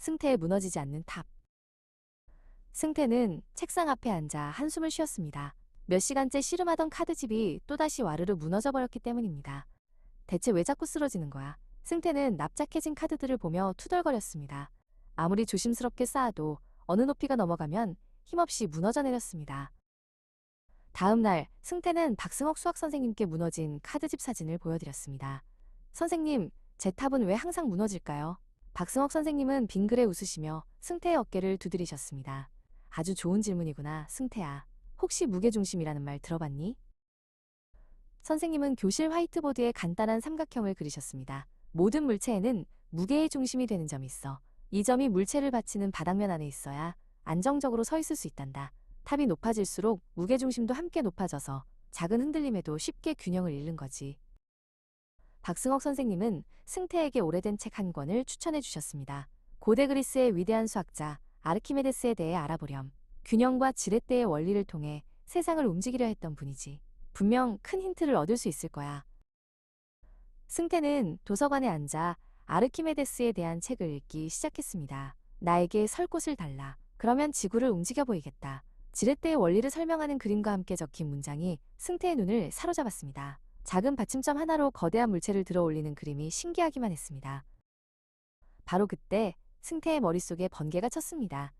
승태의 무너지지 않는 탑. 승태는 책상 앞에 앉아 한숨을 쉬었습니다. 몇 시간째 씨름하던 카드집이 또다시 와르르 무너져 버렸기 때문입니다. 대체 왜 자꾸 쓰러지는 거야? 승태는 납작해진 카드들을 보며 투덜거렸습니다. 아무리 조심스럽게 쌓아도 어느 높이가 넘어가면 힘없이 무너져 내렸습니다. 다음 날 승태는 박승옥 수학 선생님께 무너진 카드집 사진을 보여드렸습니다. 선생님, 제 탑은 왜 항상 무너질까요? 박승옥 선생님은 빙그레 웃으시며 승태의 어깨를 두드리셨습니다. 아주 좋은 질문이구나, 승태야. 혹시 무게중심이라는 말 들어봤니? 선생님은 교실 화이트보드에 간단한 삼각형을 그리셨습니다. 모든 물체에는 무게의 중심이 되는 점이 있어. 이 점이 물체를 받치는 바닥면 안에 있어야 안정적으로 서 있을 수 있단다. 탑이 높아질수록 무게중심도 함께 높아져서 작은 흔들림에도 쉽게 균형을 잃는 거지. 박승옥 선생님은 승태에게 오래된 책 한 권을 추천해 주셨습니다. 고대 그리스의 위대한 수학자 아르키메데스에 대해 알아보렴. 균형과 지렛대의 원리를 통해 세상을 움직이려 했던 분이지. 분명 큰 힌트를 얻을 수 있을 거야. 승태는 도서관에 앉아 아르키메데스에 대한 책을 읽기 시작했습니다. 나에게 설 곳을 달라. 그러면 지구를 움직여 보이겠다. 지렛대의 원리를 설명하는 그림과 함께 적힌 문장이 승태의 눈을 사로잡았습니다. 작은 받침점 하나로 거대한 물체를 들어 올리는 그림이 신기하기만 했습니다. 바로 그때 승태의 머릿속에 번개가 쳤습니다.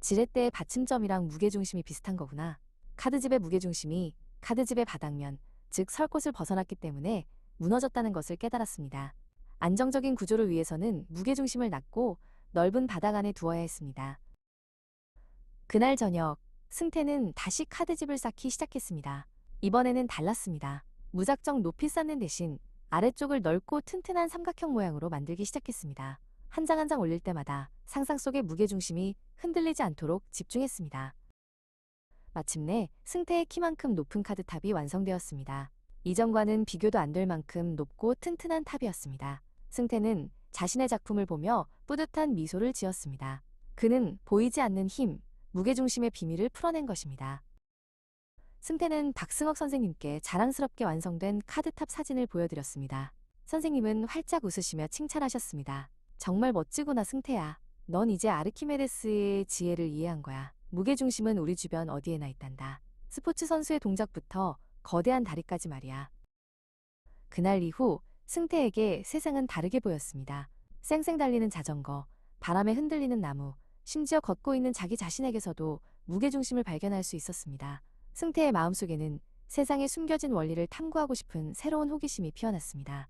지렛대의 받침점이랑 무게중심이 비슷한 거구나. 카드집의 무게중심이 카드집의 바닥면, 즉설 곳을 벗어났기 때문에 무너졌다는 것을 깨달았습니다. 안정적인 구조를 위해서는 무게중심을 낮고 넓은 바닥 안에 두어야 했습니다. 그날 저녁, 승태는 다시 카드집을 쌓기 시작했습니다. 이번에는 달랐습니다. 무작정 높이 쌓는 대신 아래쪽을 넓고 튼튼한 삼각형 모양으로 만들기 시작했습니다. 한장 한장 올릴 때마다 상상 속의 무게중심이 흔들리지 않도록 집중했습니다. 마침내 승태의 키만큼 높은 카드탑이 완성되었습니다. 이전과는 비교도 안 될 만큼 높고 튼튼한 탑이었습니다. 승태는 자신의 작품을 보며 뿌듯한 미소를 지었습니다. 그는 보이지 않는 힘, 무게중심의 비밀을 풀어낸 것입니다. 승태는 박승옥 선생님께 자랑스럽게 완성된 카드탑 사진을 보여드렸습니다. 선생님은 활짝 웃으시며 칭찬하셨습니다. 정말 멋지구나 승태야. 넌 이제 아르키메데스의 지혜를 이해한 거야. 무게중심은 우리 주변 어디에나 있단다. 스포츠 선수의 동작부터 거대한 다리까지 말이야. 그날 이후 승태에게 세상은 다르게 보였습니다. 쌩쌩 달리는 자전거, 바람에 흔들리는 나무, 심지어 걷고 있는 자기 자신에게서도 무게중심을 발견할 수 있었습니다. 승태의 마음속에는 세상에 숨겨진 원리를 탐구하고 싶은 새로운 호기심이 피어났습니다.